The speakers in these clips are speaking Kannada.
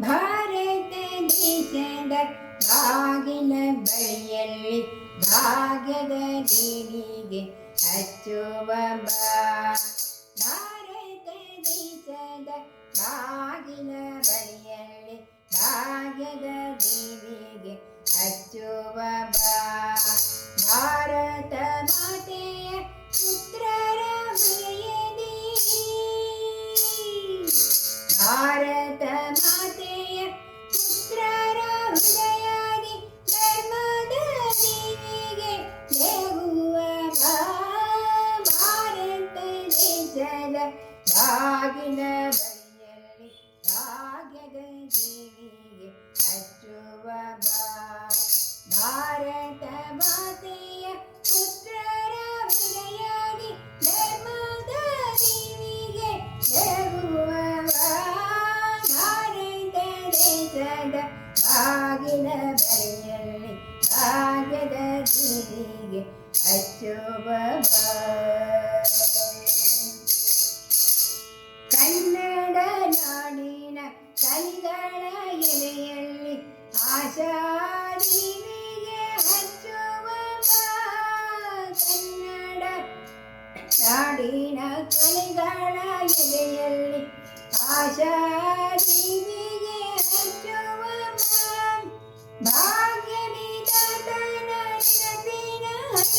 ಭಾರತ ದೇಶದ ಬಾಗಿಲ ಬಳಿಯಲ್ಲಿ ಭಾಗ್ಯದ ದೇವಿಗೆ ಹಚ್ಚುವ ಭಾರತ ದೇಶದ ಬಾಗಿಲ ಬಳಿಯಲ್ಲಿ ಭಾಗ್ಯದ ದೇವಿಗೆ ಹಚ್ಚುವ ಭಾರತ ಮಾತೆಯ ಪುತ್ರರ ಭಾರತ ಕನ್ನಡ ನಾಡಿನ ಕಲಿಗಳ ಎಲೆಯಲ್ಲಿ ಆಶಾದೀವಿಗೆ ಹಚ್ಚುವ ಬಾ. ಕನ್ನಡ ನಾಡಿನ ಕಲಿಗಳ ಎಲೆಯಲ್ಲಿ ಆಶಾದೀವಿಗೆ Yeah.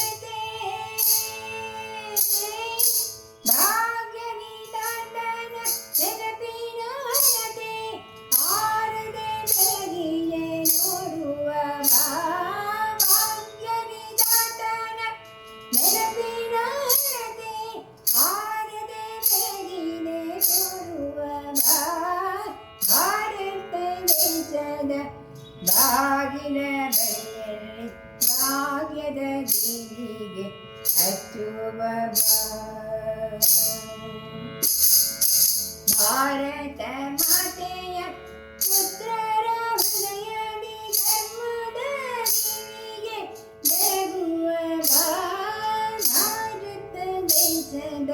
ಭಾಗ್ಯದ ದೇವಿಗೆ ಹಚ್ಚುವ ಬಾ. ಭಾರತ ಮಾತೆಯ ಪುತ್ರರ ಹೃದಯದಿ ಧರ್ಮದ ದೇವಿಗೆ ಬೆಳಗುವ. ಭಾರತ ದೇಶದ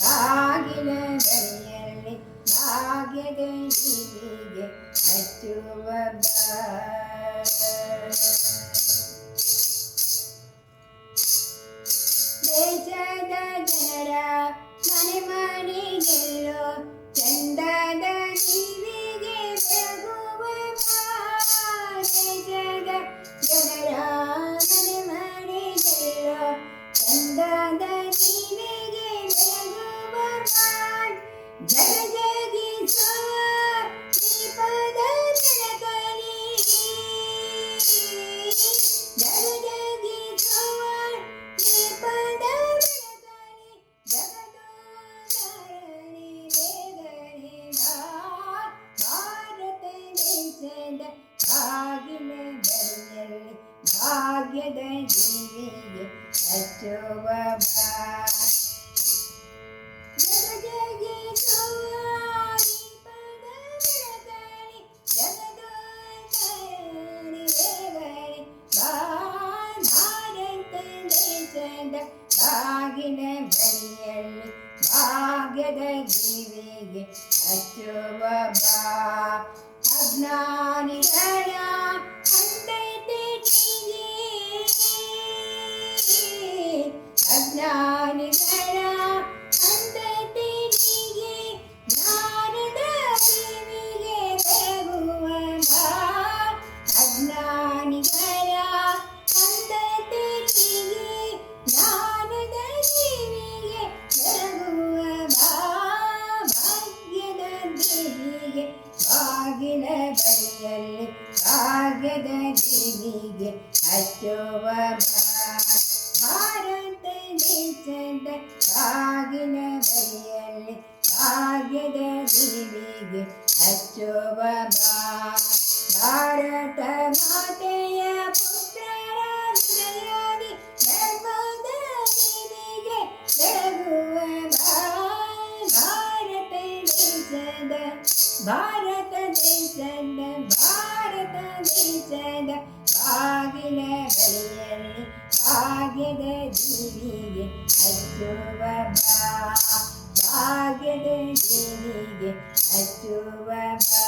ಬಾಗಿಲ ಬಳಿಯಲ್ಲಿ ಭಾಗ್ಯದ ದೇವಿಗೆ ಹಚ್ಚುವ ಬಾ. ಭಾಗ್ಯದ ದೇವಿಗೆ ಹಚ್ಚುವ ಬಾ. ಬಾಗಿಲ ಬಳಿಯಲ್ಲಿ ಭಾಗ್ಯದ ದೇವಿಗೆ ಹಚ್ಚುವ ಬಾ ಅಜ್ಞಾನಿಗಳ ದೇವಿಗೆ ಹಚ್ಚುವ ಬಾ. ಭಾರತ ದೇಶದ ಬಾಗಿಲ ಬಳಿಯಲ್ಲಿ ಭಾಗ್ಯದ ದೇವಿಗೆ ಹಚ್ಚುವ ಬಾ. ಭಾರತ ಮಾತೆಯ ಪುತ್ರರ ಹೃದಯದಿ ಧರ್ಮದ ದೇವಿಗೆ ಬೆಳಗುವ ಬಾ. ಭಾರತ ದೇಶದ ಭಾರತ ದೇಶದ ಭಾರತ ದೇಶದ ಬಾಗಿಲ ಬೆಳೆಯಲ್ಲಿ ಭಾಗ್ಯದ ಜೀವಿಗೆ ಹಚ್ಚುವ ಬಾ. ಭಾಗ್ಯದ ಜೀವಿಗೆ ಹಚ್ಚುವ ಬಾ.